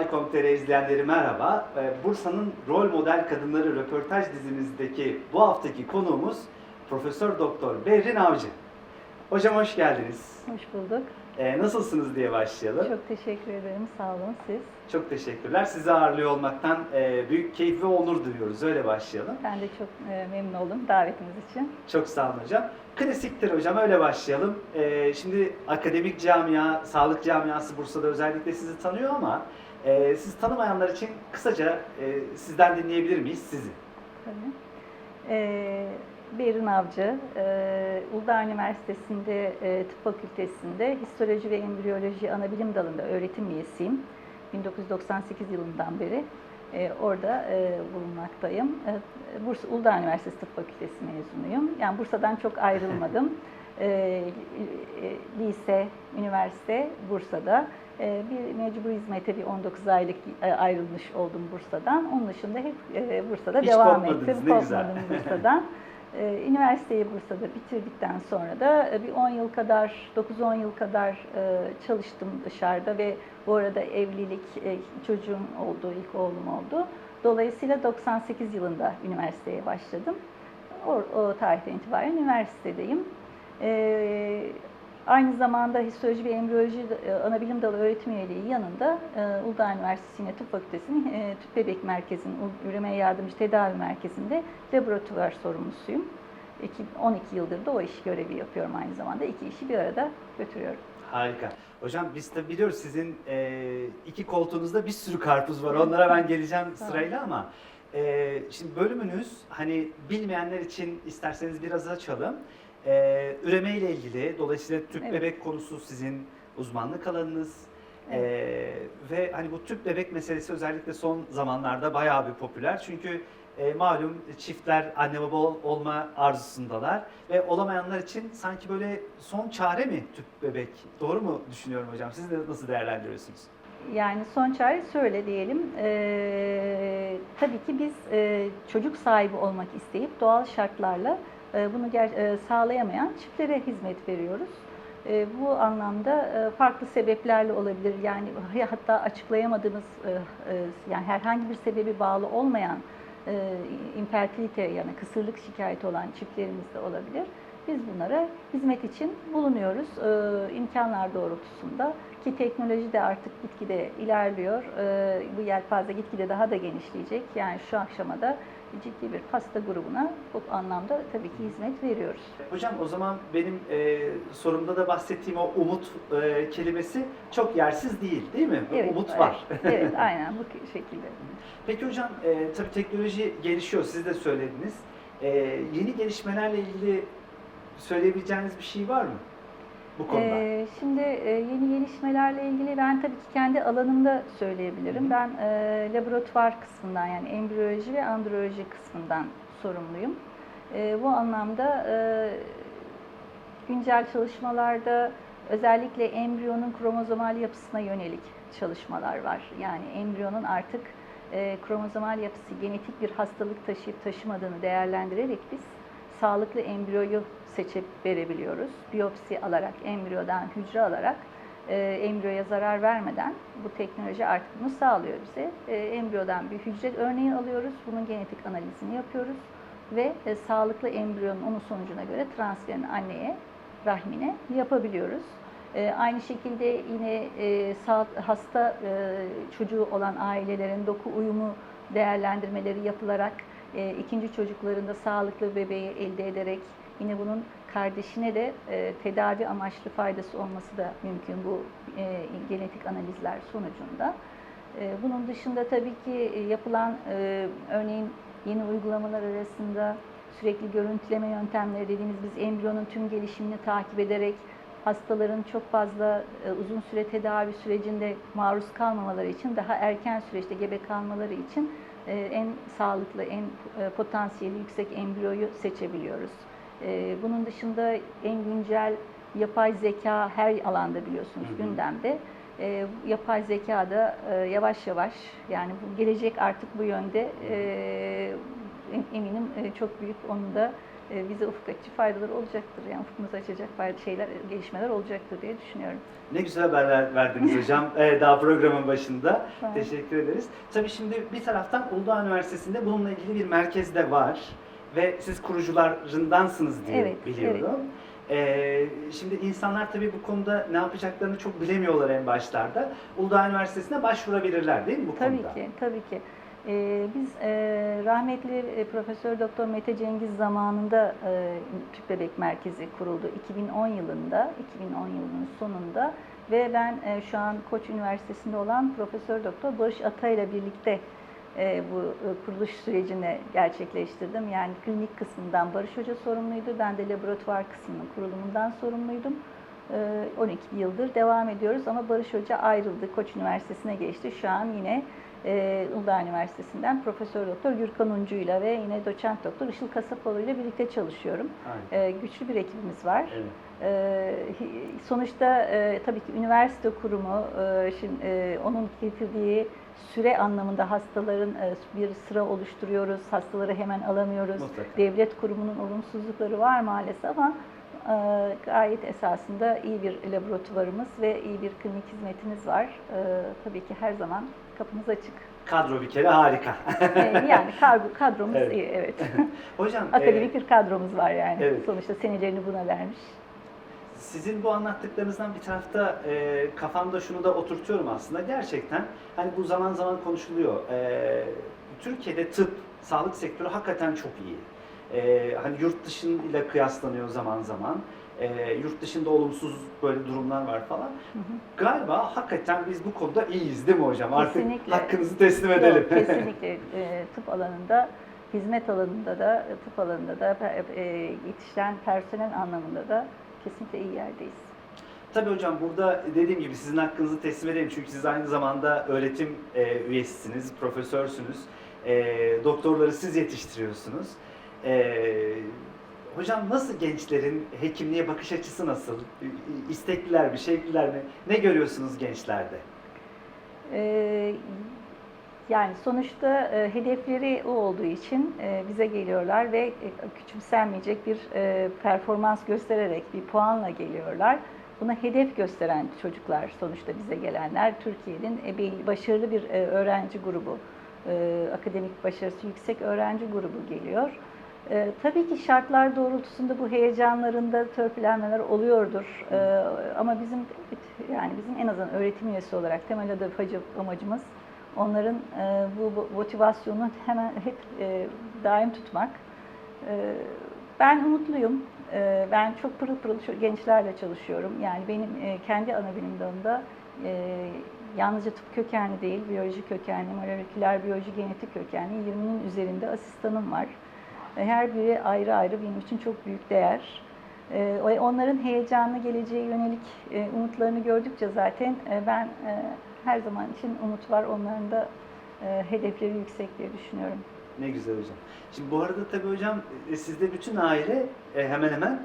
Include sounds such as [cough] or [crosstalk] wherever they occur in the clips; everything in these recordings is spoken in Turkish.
Olay.com.tr izleyenleri merhaba. Ee, Bursa'nın rol model kadınları röportaj dizimizdeki bu haftaki konuğumuz Profesör Doktor Berrin Avcı. Hocam hoş geldiniz. Hoş bulduk. Ee, nasılsınız diye başlayalım. Çok, Çok teşekkür ederim. Sağ olun siz. teşekkürler. Sizi ağırlıyor olmaktan e, büyük keyif ve onur duyuyoruz. Öyle başlayalım. Ben de çok e, memnun oldum davetiniz için. Çok sağ olun hocam. Klasiktir hocam öyle başlayalım. Ee, şimdi akademik camia, sağlık camiası Bursa'da özellikle sizi tanıyor ama e, sizi tanımayanlar için kısaca e, sizden dinleyebilir miyiz sizi? Tabii. E, Berin Avcı, e, Uludağ Üniversitesi'nde e, Tıp Fakültesi'nde Histoloji ve Embriyoloji Anabilim Dalı'nda öğretim üyesiyim. 1998 yılından beri e, orada e, bulunmaktayım. E, Bursa Uludağ Üniversitesi Tıp Fakültesi mezunuyum. Yani Bursa'dan çok ayrılmadım. [laughs] E, e, lise, üniversite Bursa'da. E, bir mecbur hizmete bir 19 aylık ayrılmış oldum Bursa'dan. Onun dışında hep e, Bursa'da Hiç devam ettim. ne. Kopmadım [laughs] Bursa'dan. Üniversiteyi Bursa'da bitirdikten sonra da bir 10 yıl kadar, 9-10 yıl kadar çalıştım dışarıda ve bu arada evlilik, çocuğum oldu, ilk oğlum oldu. Dolayısıyla 98 yılında üniversiteye başladım. O, o tarihten itibaren üniversitedeyim. E, aynı zamanda histoloji ve embriyoloji e, anabilim dalı öğretim üyeliği yanında e, Uludağ Üniversitesi Yine Tıp Fakültesi'nin e, Tüp Bebek Merkezi'nin Üreme Yardımcı Tedavi Merkezi'nde laboratuvar sorumlusuyum. İki- 12 yıldır da o iş görevi yapıyorum aynı zamanda. İki işi bir arada götürüyorum. Harika. Hocam biz de biliyoruz sizin e, iki koltuğunuzda bir sürü karpuz var. Onlara ben geleceğim [laughs] sırayla ama e, şimdi bölümünüz hani bilmeyenler için isterseniz biraz açalım. E, üreme ile ilgili dolayısıyla tüp Evet. bebek konusu sizin uzmanlık alanınız. E, ve hani bu tüp bebek meselesi özellikle son zamanlarda bayağı bir popüler. Çünkü e, malum çiftler anne baba ol- olma arzusundalar ve olamayanlar için sanki böyle son çare mi tüp bebek? Doğru mu düşünüyorum hocam? Siz de nasıl değerlendiriyorsunuz? Yani son çare şöyle diyelim. Ee, tabii ki biz e, çocuk sahibi olmak isteyip doğal şartlarla bunu ger- e, sağlayamayan çiftlere hizmet veriyoruz. E, bu anlamda e, farklı sebeplerle olabilir. Yani hatta açıklayamadığımız e, e, yani herhangi bir sebebi bağlı olmayan e, infertilite yani kısırlık şikayeti olan çiftlerimiz de olabilir. Biz bunlara hizmet için bulunuyoruz e, imkanlar doğrultusunda ki teknoloji de artık gitgide ilerliyor. E, bu yelpaze gitgide daha da genişleyecek. Yani şu aşamada ciddi bir hasta grubuna bu anlamda tabii ki hizmet veriyoruz. Hocam o zaman benim e, sorumda da bahsettiğim o umut e, kelimesi çok yersiz değil değil mi? umut evet, var. evet, [laughs] aynen bu şekilde. Peki hocam e, tabii teknoloji gelişiyor siz de söylediniz. E, yeni gelişmelerle ilgili söyleyebileceğiniz bir şey var mı bu konuda? Ee, şimdi e, yeni gelişmelerle ilgili ben tabii ki kendi alanımda söyleyebilirim. Hı hı. Ben e, laboratuvar kısmından yani embriyoloji ve androloji kısmından sorumluyum. E, bu anlamda e, güncel çalışmalarda özellikle embriyonun kromozomal yapısına yönelik çalışmalar var. Yani embriyonun artık e, kromozomal yapısı genetik bir hastalık taşıyıp taşımadığını değerlendirerek biz sağlıklı embriyoyu seçip verebiliyoruz. Biyopsi alarak, embriyodan hücre alarak e, embriyoya zarar vermeden bu teknoloji artık bunu sağlıyor bize. E, embriyodan bir hücre örneği alıyoruz, bunun genetik analizini yapıyoruz ve e, sağlıklı embriyonun onun sonucuna göre transferini anneye, rahmine yapabiliyoruz. E, aynı şekilde yine e, sağ, hasta e, çocuğu olan ailelerin doku uyumu değerlendirmeleri yapılarak e, ikinci çocuklarında sağlıklı bebeği elde ederek yine bunun kardeşine de e, tedavi amaçlı faydası olması da mümkün bu e, genetik analizler sonucunda. E, bunun dışında tabii ki e, yapılan e, örneğin yeni uygulamalar arasında sürekli görüntüleme yöntemleri dediğimiz biz embriyonun tüm gelişimini takip ederek hastaların çok fazla e, uzun süre tedavi sürecinde maruz kalmamaları için daha erken süreçte gebe kalmaları için en sağlıklı, en e, potansiyeli yüksek embriyoyu seçebiliyoruz. E, Bunun dışında en güncel yapay zeka her alanda biliyorsunuz Hı hı. gündemde. E, Yapay zeka da e, yavaş yavaş yani bu gelecek artık bu yönde e, eminim e, çok büyük onun da e, bize ufuk açıcı faydaları olacaktır. Yani ufkumuzu açacak fayda şeyler, gelişmeler olacaktır diye düşünüyorum. Ne güzel haberler verdiniz hocam [laughs] e, daha programın başında. Evet. Teşekkür ederiz. Tabii şimdi bir taraftan Uludağ Üniversitesi'nde bununla ilgili bir merkez de var ve siz kurucularındansınız diye Evet, biliyorum. Ee, şimdi insanlar tabii bu konuda ne yapacaklarını çok bilemiyorlar en başlarda. Uludağ Üniversitesi'ne başvurabilirler değil mi bu Tabii konuda? ki, tabii ki. Ee, biz e, rahmetli e, Profesör Doktor Mete Cengiz zamanında e, Tüp Bebek Merkezi kuruldu 2010 yılında, 2010 yılının sonunda ve ben şu an Koç Üniversitesi'nde olan Profesör Doktor Barış Atay ile birlikte bu kuruluş sürecini gerçekleştirdim. Yani klinik kısmından Barış Hoca sorumluydu, ben de laboratuvar kısmının kurulumundan sorumluydum. Ee, 12 yıldır devam ediyoruz ama Barış Hoca ayrıldı, Koç Üniversitesi'ne geçti. Şu an yine e, Uludağ Üniversitesi'nden Profesör Doktor Gürkan Uncu ile ve yine Doçent Doktor Işıl Kasapoğlu ile birlikte çalışıyorum. Ee, güçlü bir ekibimiz var. Evet. Ee, sonuçta e, tabii ki üniversite kurumu, e, şimdi e, onun getirdiği süre anlamında hastaların e, bir sıra oluşturuyoruz, hastaları hemen alamıyoruz. Mutlaka. Devlet kurumunun olumsuzlukları var maalesef ama e, gayet esasında iyi bir laboratuvarımız ve iyi bir klinik hizmetimiz var. E, tabii ki her zaman kapımız açık. Kadro bir kere harika. E, yani kadro, kadromuz Evet. iyi, evet. [laughs] Hocam e, Akademik bir kadromuz var yani. Evet. Sonuçta senelerini buna vermiş. Sizin bu anlattıklarınızdan bir tarafta e, kafamda şunu da oturtuyorum aslında. Gerçekten hani bu zaman zaman konuşuluyor. E, Türkiye'de tıp, sağlık sektörü hakikaten çok iyi. E, hani yurt dışıyla kıyaslanıyor zaman zaman. E, yurt dışında olumsuz böyle durumlar var falan. Hı hı. Galiba hakikaten biz bu konuda iyiyiz değil mi hocam? Artık Kesinlikle. hakkınızı teslim edelim. Yok, kesinlikle [laughs] e, tıp alanında, hizmet alanında da, tıp alanında da, e, yetişen personel anlamında da kesinlikle iyi yerdeyiz. Tabii hocam burada dediğim gibi sizin hakkınızı teslim edelim. Çünkü siz aynı zamanda öğretim e, üyesisiniz, profesörsünüz. E, doktorları siz yetiştiriyorsunuz. E, hocam nasıl gençlerin hekimliğe bakış açısı nasıl? İ- İstekliler mi, şevkliler mi? Ne görüyorsunuz gençlerde? E, yani sonuçta e, hedefleri o olduğu için e, bize geliyorlar ve e, küçümsenmeyecek bir e, performans göstererek bir puanla geliyorlar. Buna hedef gösteren çocuklar sonuçta bize gelenler. Türkiye'nin e, başarılı bir e, öğrenci grubu, e, akademik başarısı yüksek öğrenci grubu geliyor. E, tabii ki şartlar doğrultusunda bu heyecanlarında törpülenmeler oluyordur. E, ama bizim yani bizim en azından öğretim üyesi olarak temel hedef amacımız onların e, bu, motivasyonu hemen hep e, daim tutmak. E, ben umutluyum. E, ben çok pırıl pırıl gençlerle çalışıyorum. Yani benim e, kendi ana bilim dalımda e, yalnızca tıp kökenli değil, biyoloji kökenli, moleküler biyoloji genetik kökenli 20'nin üzerinde asistanım var. E, Her biri ayrı ayrı benim için çok büyük değer. E, Onların heyecanlı geleceğe yönelik e, umutlarını gördükçe zaten ben her zaman için umut var. Onların da hedefleri yüksek diye düşünüyorum. Ne güzel hocam. Şimdi bu arada tabii hocam sizde bütün aile hemen hemen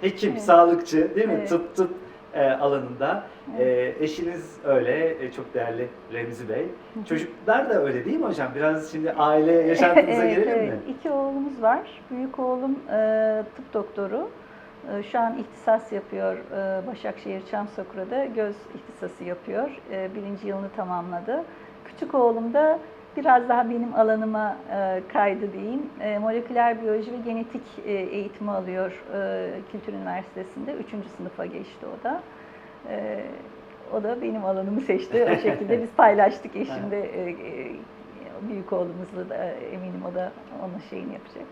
hekim, Evet. sağlıkçı değil mi? Evet. Tıp tıp e, alanında. E, eşiniz öyle, e, çok değerli Remzi Bey. Çocuklar da öyle değil mi hocam? Biraz şimdi aile [laughs] yaşantınıza evet, girelim evet. mi? İki oğlumuz var. Büyük oğlum e, tıp doktoru. E, şu an ihtisas yapıyor e, Başakşehir Çamsakura'da. Göz ihtisası yapıyor. E, birinci yılını tamamladı. Küçük oğlum da biraz daha benim alanıma e, kaydı diyeyim. E, moleküler biyoloji ve genetik e, eğitimi alıyor e, Kültür Üniversitesi'nde. Üçüncü sınıfa geçti o da. E, o da benim alanımı seçti. O şekilde biz [laughs] paylaştık eşimde. E, e, büyük oğlumuzla da eminim o da onun şeyini yapacak.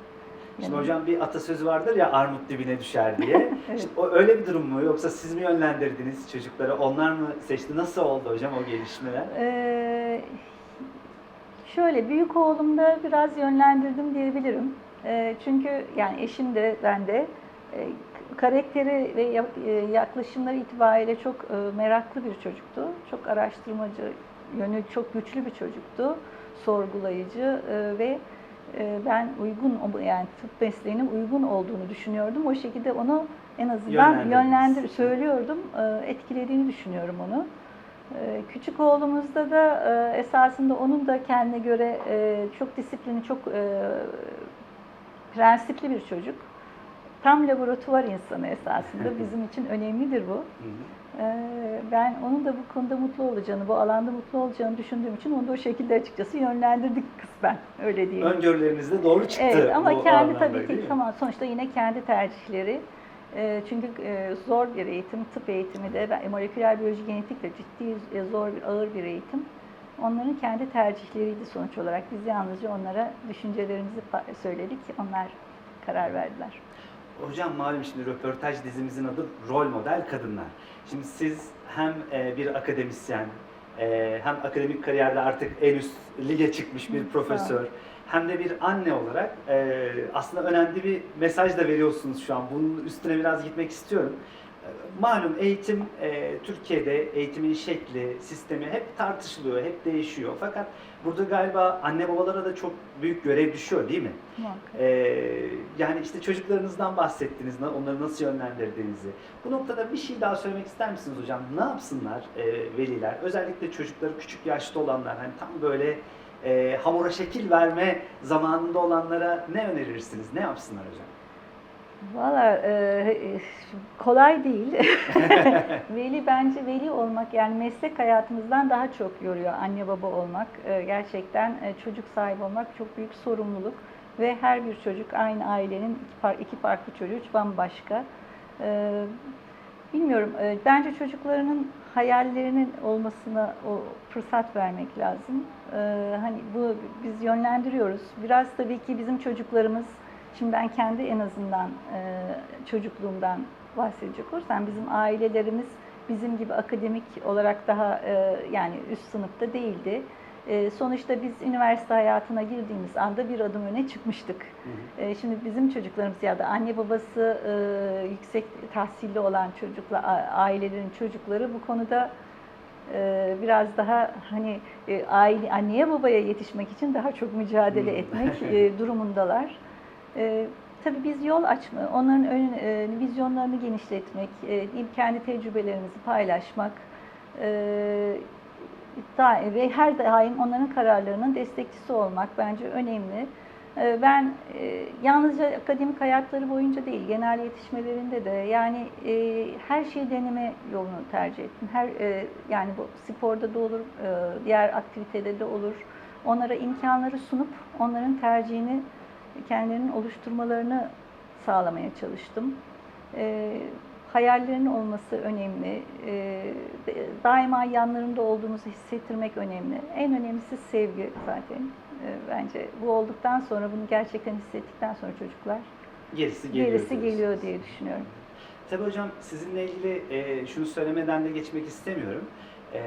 Şimdi Yani- hocam bir atasözü vardır ya armut dibine düşer [laughs] diye. Evet. Şimdi o öyle bir durum mu yoksa siz mi yönlendirdiniz çocukları? Onlar mı seçti? Nasıl oldu hocam o gelişmeler? Ee, şöyle büyük oğlumda biraz yönlendirdim diyebilirim. Ee, çünkü yani eşim de ben de e, karakteri ve e, yaklaşımları itibariyle çok e, meraklı bir çocuktu. Çok araştırmacı, yönü çok güçlü bir çocuktu. Sorgulayıcı e, ve e, ben uygun yani tıp mesleğine uygun olduğunu düşünüyordum. O şekilde onu en azından yönlendir söylüyordum. E, etkilediğini düşünüyorum onu. Ee, Küçük oğlumuzda da e, esasında onun da kendine göre e, çok disiplini, çok e, prensipli bir çocuk. tam laboratuvar insanı esasında bizim için önemlidir bu. Ee, Ben onun da bu konuda mutlu olacağını, bu alanda mutlu olacağını düşündüğüm için onu da o şekilde açıkçası yönlendirdik kısmen. Öyle diyeyim. Öngörüleriniz de doğru çıktı. Evet ama kendi tabii ki tamam sonuçta yine kendi tercihleri. Ee, Çünkü e, zor bir eğitim, tıp eğitimi de moleküler biyoloji genetik de ciddi e, zor bir ağır bir eğitim. Onların kendi tercihleriydi sonuç olarak. Biz yalnızca onlara düşüncelerimizi söyledik. Onlar karar verdiler. Hocam malum şimdi röportaj dizimizin adı Rol Model Kadınlar. Şimdi siz hem e, bir akademisyen, e, hem akademik kariyerde artık en üst lige çıkmış bir profesör, hem de bir anne olarak e, aslında önemli bir mesaj da veriyorsunuz şu an. Bunun üstüne biraz gitmek istiyorum. E, Malum eğitim e, Türkiye'de eğitimin şekli, sistemi hep tartışılıyor, hep değişiyor. Fakat burada galiba anne babalara da çok büyük görev düşüyor değil mi? Ee, yani işte çocuklarınızdan bahsettiniz, onları nasıl yönlendirdiğinizi. Bu noktada bir şey daha söylemek ister misiniz hocam? Ne yapsınlar e, veliler? Özellikle çocukları küçük yaşta olanlar, hani tam böyle e, hamura şekil verme zamanında olanlara ne önerirsiniz? Ne yapsınlar hocam? Valla e, kolay değil. [laughs] veli bence veli olmak yani meslek hayatımızdan daha çok yoruyor anne baba olmak. E, gerçekten e, çocuk sahibi olmak çok büyük sorumluluk ve her bir çocuk aynı ailenin iki, iki farklı çocuğu üç bambaşka. E, bilmiyorum e, bence çocuklarının hayallerinin olmasına o fırsat vermek lazım. E, hani bu biz yönlendiriyoruz. Biraz tabii ki bizim çocuklarımız Şimdi ben kendi en azından e, çocukluğumdan bahsedecek olursam bizim ailelerimiz bizim gibi akademik olarak daha e, yani üst sınıfta değildi. E, sonuçta biz üniversite hayatına girdiğimiz anda bir adım öne çıkmıştık. E, şimdi bizim çocuklarımız ya da anne babası e, yüksek tahsilli olan çocuklar, a- ailelerin çocukları bu konuda e, biraz daha hani e, aile anneye babaya yetişmek için daha çok mücadele etmek [laughs] e, durumundalar. E, tabii biz yol açma, onların ön, e, vizyonlarını genişletmek, e, kendi tecrübelerimizi paylaşmak e, da, ve her daim onların kararlarının destekçisi olmak bence önemli. E, ben e, yalnızca akademik hayatları boyunca değil, genel yetişmelerinde de yani e, her şeyi deneme yolunu tercih ettim. Her e, yani bu sporda da olur, e, diğer aktivitede de olur. Onlara imkanları sunup onların tercihini kendilerinin oluşturmalarını sağlamaya çalıştım. E, hayallerinin olması önemli. E, daima yanlarında olduğumuzu hissettirmek önemli. En önemlisi sevgi zaten. E, bence bu olduktan sonra, bunu gerçekten hissettikten sonra çocuklar Gerisi geliyor. gerisi geliyor diye düşünüyorum. Tabii hocam sizinle ilgili e, şunu söylemeden de geçmek istemiyorum. E,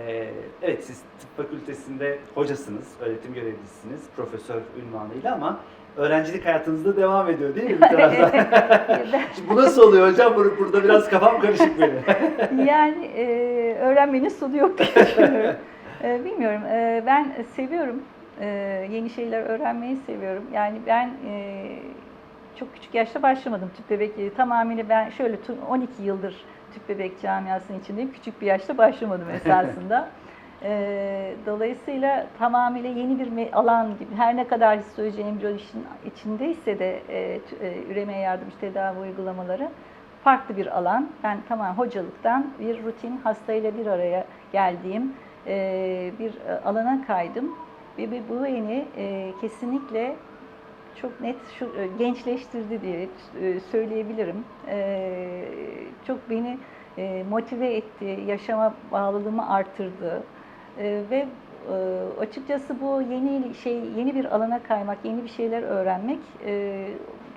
evet siz tıp fakültesinde hocasınız, öğretim görevlisiniz, profesör ünvanıyla ama öğrencilik hayatınızda devam ediyor değil mi bir taraftan? [laughs] Şimdi bu nasıl oluyor hocam? Bur- Burada biraz kafam karışık benim. [laughs] yani e, öğrenmenin sonu yok diye [laughs] düşünüyorum. E, bilmiyorum. E, ben seviyorum. E, yeni şeyler öğrenmeyi seviyorum. Yani ben e, çok küçük yaşta başlamadım tüp bebek. Tamamıyla ben şöyle tu- 12 yıldır tüp bebek camiasının içindeyim. Küçük bir yaşta başlamadım esasında. E, dolayısıyla tamamıyla yeni bir alan gibi. Her ne kadar histoloji embriyolojinin içindeyse de e, e, üremeye yardımcı tedavi uygulamaları farklı bir alan. Ben tamam hocalıktan bir rutin hastayla bir araya geldiğim e, bir e, alana kaydım. Ve bu beni e, kesinlikle çok net şu e, gençleştirdi diye e, söyleyebilirim. E, çok beni motive etti, yaşama bağlılığımı artırdı E, ve e, açıkçası bu yeni şey yeni bir alana kaymak, yeni bir şeyler öğrenmek e,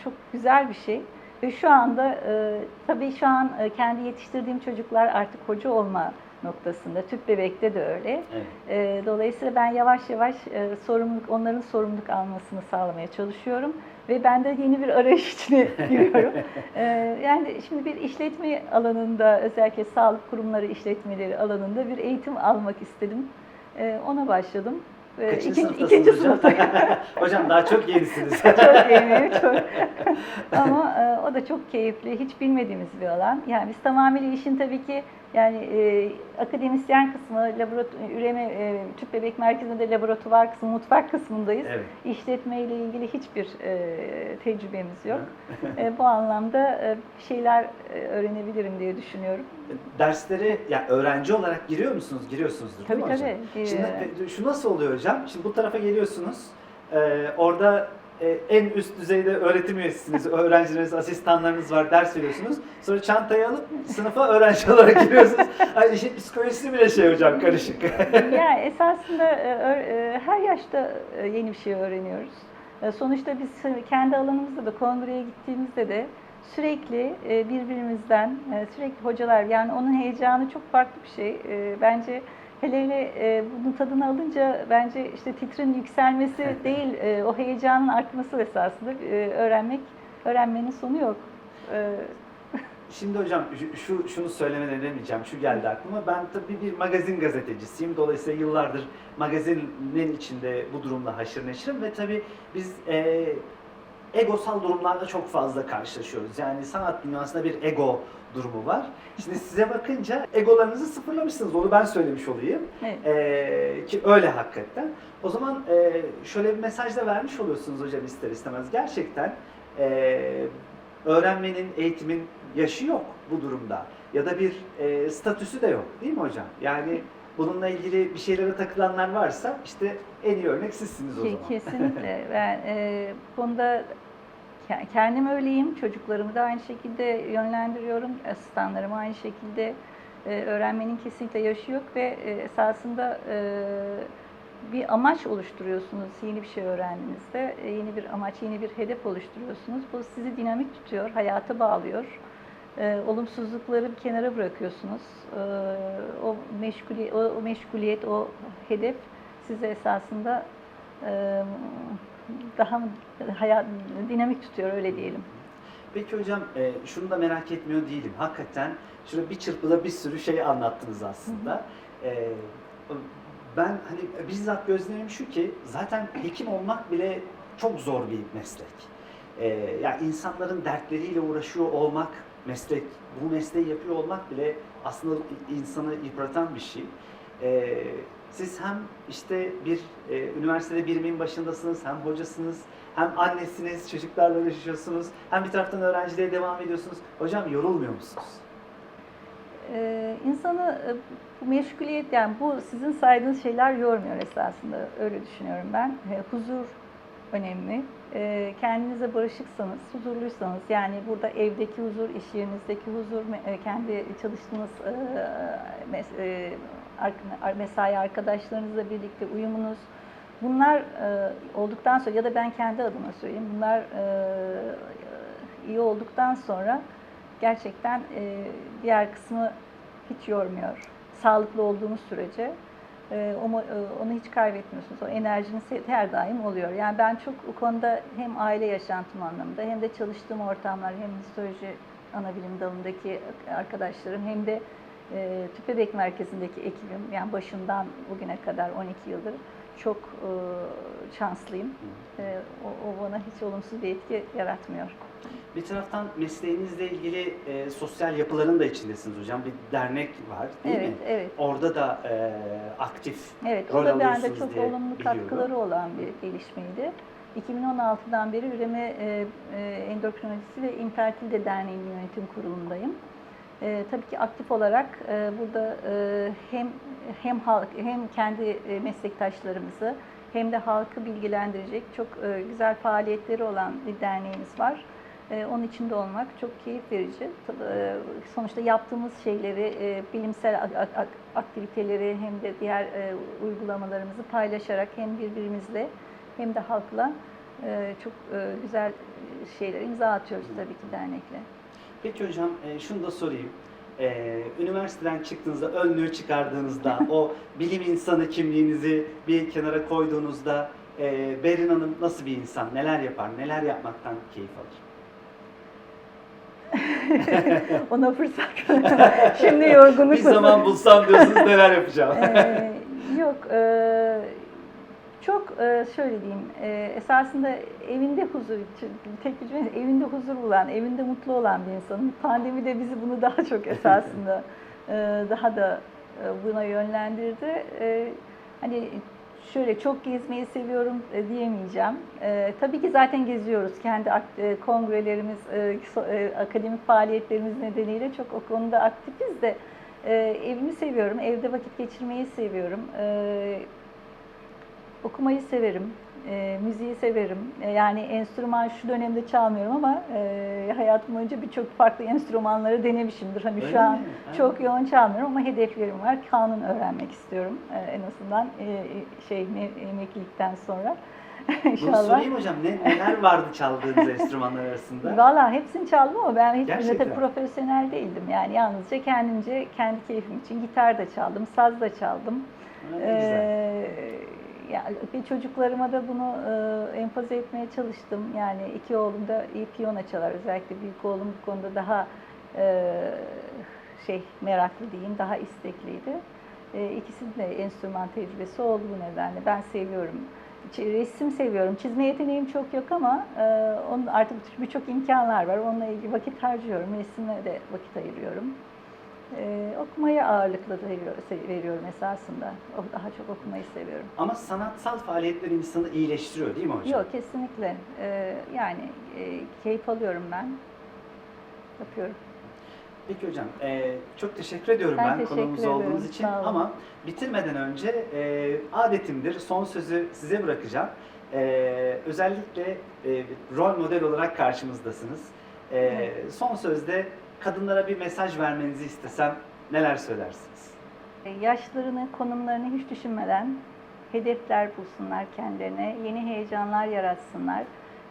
çok güzel bir şey. Ve şu anda e, tabii şu an e, kendi yetiştirdiğim çocuklar artık hoca olma noktasında. Tüp bebekte de öyle. Evet. E, dolayısıyla ben yavaş yavaş e, sorumluluk, onların sorumluluk almasını sağlamaya çalışıyorum. Ve ben de yeni bir arayış içine [laughs] giriyorum. E, yani şimdi bir işletme alanında, özellikle sağlık kurumları işletmeleri alanında bir eğitim almak istedim. E, ona başladım. E, Kaçıncı ikinci, ikinci [laughs] hocam? daha çok yenisiniz. [laughs] çok yeni, çok. Ama e, o da çok keyifli, hiç bilmediğimiz bir alan. Yani biz tamamıyla işin tabii ki Yani e, akademisyen kısmı, laboratuvar, üreme, e, tüp bebek merkezinde de laboratuvar kısmı, mutfak kısmındayız. Evet. İşletme ile ilgili hiçbir e, tecrübemiz yok. E, bu anlamda e, bir şeyler e, öğrenebilirim diye düşünüyorum. Derslere ya öğrenci olarak giriyor musunuz? Giriyorsunuzdur Tabii değil mi hocam? tabii. Şimdi Ee, e, şu nasıl oluyor hocam? Şimdi bu tarafa geliyorsunuz. Ee, orada e, en üst düzeyde öğretim üyesisiniz, [laughs] öğrencileriniz, asistanlarınız var, ders veriyorsunuz. Sonra çantayı alıp sınıfa öğrenci olarak giriyorsunuz. Ay işin psikolojisi bile şey hocam karışık. [laughs] yani [laughs] esasında e, e, her yaşta yeni bir şey öğreniyoruz. Sonuçta biz kendi alanımızda da kongreye gittiğimizde de sürekli e, birbirimizden, e, sürekli hocalar yani onun heyecanı çok farklı bir şey. E, Bence hele hele bunun tadını alınca bence işte titrin yükselmesi değil, o heyecanın artması esasında öğrenmek, öğrenmenin sonu yok. [laughs] Şimdi hocam şu- şu şunu söylemeden edemeyeceğim. Şu geldi aklıma. Ben tabii bir magazin gazetecisiyim. Dolayısıyla yıllardır magazinin içinde bu durumla haşır neşirim ve tabii biz e, egosal durumlarla çok fazla karşılaşıyoruz. Yani sanat dünyasında bir ego durumu var. Şimdi size bakınca egolarınızı sıfırlamışsınız. Onu ben söylemiş olayım. evet. Ee, ki öyle hakikaten. O zaman e, şöyle bir mesaj da vermiş oluyorsunuz hocam ister istemez. Gerçekten e, öğrenmenin, eğitimin yaşı yok bu durumda. Ya da bir e, statüsü de yok değil mi hocam? Yani bununla ilgili bir şeylere takılanlar varsa işte en iyi örnek sizsiniz o zaman. Kesinlikle. [laughs] Ben e, konuda ke- kendim öyleyim. Çocuklarımı da aynı şekilde yönlendiriyorum. Asistanlarım aynı şekilde. E, öğrenmenin kesinlikle yaşı yok ve e, esasında e, bir amaç oluşturuyorsunuz yeni bir şey öğrendiğinizde. E, yeni bir amaç, yeni bir hedef oluşturuyorsunuz. Bu sizi dinamik tutuyor, hayata bağlıyor. E, olumsuzlukları bir kenara bırakıyorsunuz. E, o, meşguli, o, o meşguliyet, o hedef size esasında e, daha hayat dinamik tutuyor öyle diyelim. Peki hocam e, şunu da merak etmiyor değilim. Hakikaten şurada bir çırpıda bir sürü şey anlattınız aslında. E, ben hani bizzat gözlemim şu ki zaten hekim olmak bile çok zor bir meslek. E, yani insanların dertleriyle uğraşıyor olmak meslek, bu mesleği yapıyor olmak bile aslında insanı yıpratan bir şey. E, siz hem işte bir e, üniversitede birimin başındasınız, hem hocasınız, hem annesiniz, çocuklarla uğraşıyorsunuz, hem bir taraftan öğrenciliğe devam ediyorsunuz. Hocam yorulmuyor musunuz? Ee, insanı e, bu meşguliyet yani bu sizin saydığınız şeyler yormuyor esasında öyle düşünüyorum ben. Huzur önemli. E, kendinize barışıksanız, huzurluysanız yani burada evdeki huzur, iş yerinizdeki huzur, e, kendi çalıştığınız e, e, mesai arkadaşlarınızla birlikte uyumunuz bunlar e, olduktan sonra ya da ben kendi adıma söyleyeyim bunlar e, iyi olduktan sonra gerçekten e, diğer kısmı hiç yormuyor. Sağlıklı olduğumuz sürece e, mo- e, onu hiç kaybetmiyorsunuz. O enerjiniz her daim oluyor. Yani ben çok o konuda hem aile yaşantım anlamında hem de çalıştığım ortamlar hem histoloji ana bilim dalındaki arkadaşlarım hem de e, tüp bebek merkezindeki ekibim yani başından bugüne kadar 12 yıldır çok e, şanslıyım. E, o, o bana hiç olumsuz bir etki yaratmıyor. Bir taraftan mesleğinizle ilgili e, sosyal yapıların da içindesiniz hocam. Bir dernek var değil evet, mi? evet. Orada da e, aktif Evet, rol o da bende alıyorsunuz çok diye olumlu biliyorum. katkıları olan bir gelişmeydi. 2016'dan beri Üreme e, e, Endokrinolojisi ve İnfertilite Derneği'nin yönetim kurulundayım. E, tabii ki aktif olarak e, burada e, hem hem halk hem kendi e, meslektaşlarımızı hem de halkı bilgilendirecek çok e, güzel faaliyetleri olan bir derneğimiz var. E, onun içinde olmak çok keyif verici. E, sonuçta yaptığımız şeyleri, e, bilimsel ak- ak- ak- aktiviteleri hem de diğer e, uygulamalarımızı paylaşarak hem birbirimizle hem de halkla çok güzel şeyler imza atıyoruz tabii ki dernekle. Peki hocam şunu da sorayım. Üniversiteden çıktığınızda, önlüğü çıkardığınızda, [laughs] o bilim insanı kimliğinizi bir kenara koyduğunuzda e, Berin Hanım nasıl bir insan, neler yapar, neler yapmaktan keyif alır? [laughs] Ona fırsat. [laughs] Şimdi yorgunluk. bir zaman [laughs] bulsam diyorsunuz neler yapacağım. Ee, yok, e, çok e, şöyle diyeyim, e, esasında evinde huzur, tek cümle, evinde huzur bulan, evinde mutlu olan bir insanım. Pandemi de bizi bunu daha çok esasında e, daha da e, buna yönlendirdi. E, Hani şöyle çok gezmeyi seviyorum e, diyemeyeceğim. E, tabii ki zaten geziyoruz. Kendi e, kongrelerimiz, e, e, akademik faaliyetlerimiz nedeniyle çok o konuda aktifiz de e, evimi seviyorum. Evde vakit geçirmeyi seviyorum. E, okumayı severim. E, müziği severim. E, yani enstrüman şu dönemde çalmıyorum ama e, hayatım boyunca birçok farklı enstrümanları denemişimdir. Hani Öyle şu an mi? Çok yoğun çalmıyorum ama hedeflerim var. Kanun öğrenmek istiyorum e, en azından e, şey me- emeklilikten sonra. [laughs] Bunu İnşallah. sorayım hocam. Ne, neler vardı çaldığınız enstrümanlar arasında? [laughs] Valla hepsini çaldım ama ben Gerçekten. tabii profesyonel değildim. Yani yalnızca kendimce, kendi keyfim için gitar da çaldım, saz da çaldım. Ha. Ee, ya, bir çocuklarıma da bunu e, empoze etmeye çalıştım. Yani iki oğlum da iyi piyano çalar. Özellikle büyük oğlum bu konuda daha e, şey meraklı diyeyim, daha istekliydi. E, ikisinin de enstrüman tecrübesi oldu bu nedenle. Ben seviyorum. Resim seviyorum. Çizme yeteneğim çok yok ama e, onun artık birçok imkanlar var. Onunla ilgili vakit harcıyorum. Resime de vakit ayırıyorum. Ee, okumaya ağırlıklı veriyor- veriyorum esasında. O, daha çok okumayı seviyorum. Ama sanatsal faaliyetler insanı iyileştiriyor değil mi hocam? Yok kesinlikle. Ee, yani e, keyif alıyorum ben. Yapıyorum. Peki hocam, e, çok teşekkür ediyorum Ben ben, teşekkür konuğumuz ederim, olduğunuz için. Ama bitirmeden önce e, adetimdir, son sözü size bırakacağım. E, özellikle e, rol model olarak karşımızdasınız. E, Evet. Son sözde kadınlara bir mesaj vermenizi istesem neler söylersiniz? E, Yaşlarını, konumlarını hiç düşünmeden hedefler bulsunlar kendilerine, yeni heyecanlar yaratsınlar.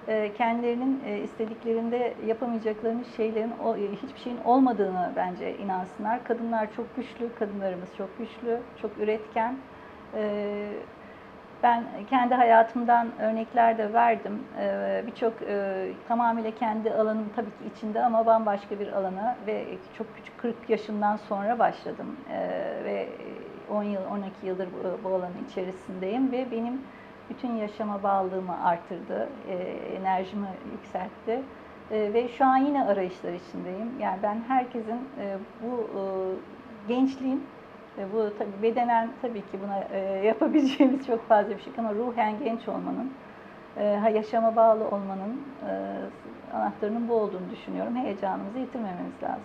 E, Kendilerinin e, istediklerinde yapamayacaklarını şeylerin, hiçbir şeyin olmadığını bence inansınlar. Kadınlar çok güçlü, kadınlarımız çok güçlü, çok üretken. E, Ben kendi hayatımdan örnekler de verdim. E, Birçok e, tamamıyla kendi alanım tabii ki içinde ama bambaşka bir alana ve çok küçük 40 yaşından sonra başladım. E, Ve 10 yıl, 12 yıldır bu, bu alanın içerisindeyim ve benim bütün yaşama bağlılığımı artırdı, e, enerjimi yükseltti. E, Ve şu an yine arayışlar içindeyim. Yani ben herkesin e, bu e, gençliğin bu tabii bedenen tabii ki buna e, yapabileceğimiz çok fazla bir şey ama ruhen genç olmanın, e, yaşama bağlı olmanın e, anahtarının bu olduğunu düşünüyorum. Heyecanımızı yitirmememiz lazım.